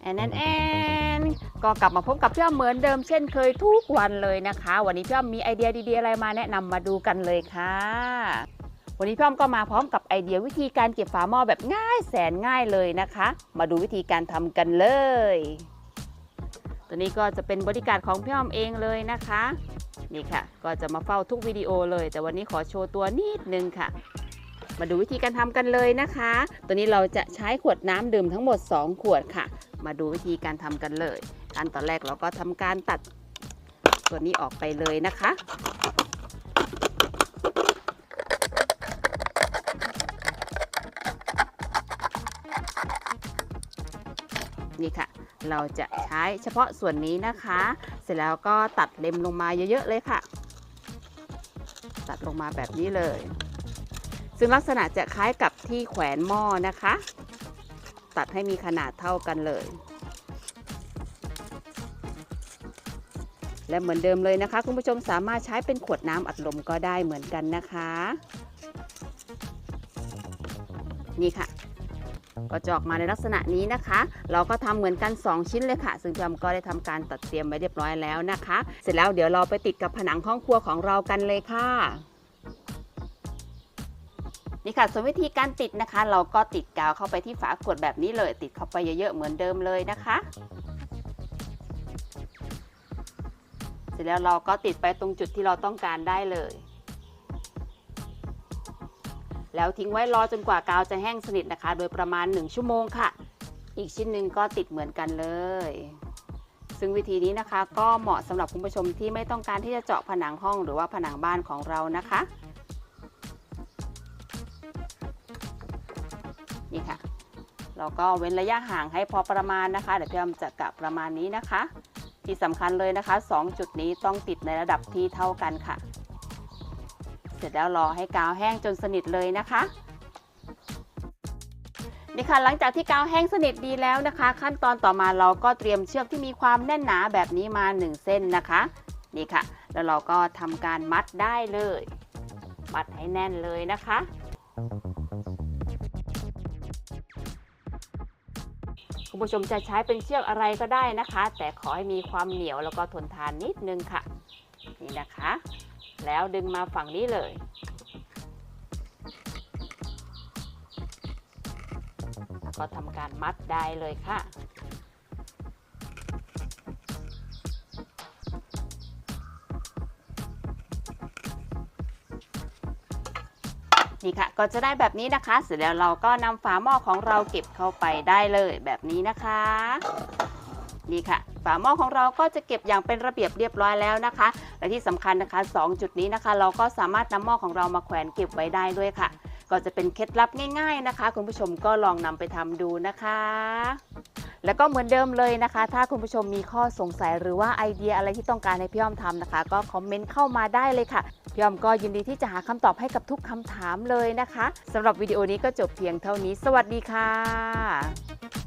แอนแอนแอนก็กลับมาพบกับพี่อ้อมเหมือนเดิมเช่นเคยทุกวันเลยนะคะ วันนี้พี่อ้อมมีไอเดียดีๆอะไรมาแนะนำมาดูกันเลยค่ะ วันนี้พี่อ้อมก็มาพร้อมกับไอเดียวิธีการเก็บฝาหม้อแบบง่ายแสนง่ายเลยนะคะ มาดูวิธีการทำกันเลย ตัวนี้ก็จะเป็นบริการของพี่อ้อมเองเลยนะคะ นี่ค่ะ ก็จะมาเฝ้าทุกวิดีโอเลย แต่วันนี้ขอโชว์ตัวนิดนึงค่ะ มาดูวิธีการทำกันเลยนะคะ ตัวนี้เราจะใช้ขวดน้ำดื่มทั้งหมด 2 ขวดค่ะ มาดูวิธีการทำกันเลยขั้นตอนแรกเราก็ทำการตัดตัวนี้ออกไปเลยนะคะนี่ค่ะ เราจะใช้เฉพาะส่วนนี้นะคะ เสร็จแล้วก็ตัดเล็มลงมาเยอะๆเลยค่ะ ตัดลงมาแบบนี้เลย ซึ่งลักษณะจะคล้ายกับที่แขวนหม้อนะคะ ตัดให้มีขนาดเท่ากันเลย และเหมือนเดิมเลยนะคะ คุณผู้ชมสามารถใช้เป็นขวดน้ำอัดลมก็ได้เหมือนกันนะคะ นี่ค่ะก็จะออกมาในลักษณะนี้นะคะ เราก็ทำเหมือนกัน 2 ชิ้นเลยค่ะ ซึ่งพี่อมก็ได้ทำการตัดเตรียมไว้เรียบร้อยแล้วนะคะ เสร็จแล้วเดี๋ยวเราไปติดกับผนังห้องครัวของเรากันเลยค่ะ นี่ค่ะ ส่วนวิธีการติดนะคะ เราก็ติดกาวเข้าไปที่ฝาขวดแบบนี้เลย ติดเข้าไปเยอะๆเหมือนเดิมเลยนะคะ เสร็จแล้วเราก็ติดไปตรงจุดที่เราต้องการได้เลย แล้วทิ้งไว้รอจนกว่ากาวจะแห้งสนิทนะคะ โดยประมาณ 1 ชั่วโมงค่ะ อีกชิ้นหนึ่งก็ติดเหมือนกันเลยซึ่งวิธีนี้นะคะก็เหมาะสำหรับคุณผู้ชมที่ไม่ต้องการที่จะเจาะผนังห้องหรือว่าผนังบ้านของเรานะคะ นี่ค่ะเราก็เว้นระยะห่างให้พอประมาณนะคะ เดี๋ยวพี่อ้อมจะกะประมาณนี้นะคะ ที่สำคัญเลยนะคะ 2 จุดนี้ต้องติดในระดับที่เท่ากันค่ะ เสร็จแล้วรอให้กาวแห้งจนสนิทเลยนะคะนี่ค่ะหลังจากที่กาวแห้งสนิทดีแล้วนะคะ ขั้นตอนต่อมาเราก็เตรียมเชือกที่มีความแน่นหนาแบบนี้มา 1 เส้นนะคะนี่ค่ะ แล้วเราก็ทำการมัดได้เลย มัดให้แน่นเลยนะคะ คุณผู้ชมจะใช้เป็นเชือกอะไรก็ได้นะคะ แต่ขอให้มีความเหนียวแล้วก็ทนทานนิดนึงค่ะ นี่นะคะ แล้วดึงมาฝั่งนี้เลย ก็ทำการมัดได้เลยค่ะ นี่ค่ะ ก็จะได้แบบนี้นะคะ เสร็จแล้วเราก็นำฝาหม้อของเราเก็บเข้าไปได้เลยแบบนี้นะคะนี่ค่ะฝาหม้อของเราก็จะเก็บอย่างเป็นระเบียบเรียบร้อยแล้วนะคะ และที่สำคัญนะคะ 2 จุดนี้นะคะ เราก็สามารถนำหม้อของเรามาแขวนเก็บไว้ได้ด้วยค่ะ ก็จะเป็นเคล็ดลับง่าย ๆนะคะ คุณผู้ชมก็ลองนำไปทำดูนะคะ แล้วก็เหมือนเดิมเลยนะคะ ถ้าคุณผู้ชมมีข้อสงสัยหรือว่าไอเดียอะไรที่ต้องการให้พี่อ้อมทำนะคะ ก็คอมเมนต์เข้ามาได้เลยค่ะพี่อ้อมก็ยินดีที่จะหาคำตอบให้กับทุกคำถามเลยนะคะสำหรับวิดีโอนี้ก็จบเพียงเท่านี้ สวัสดีค่ะ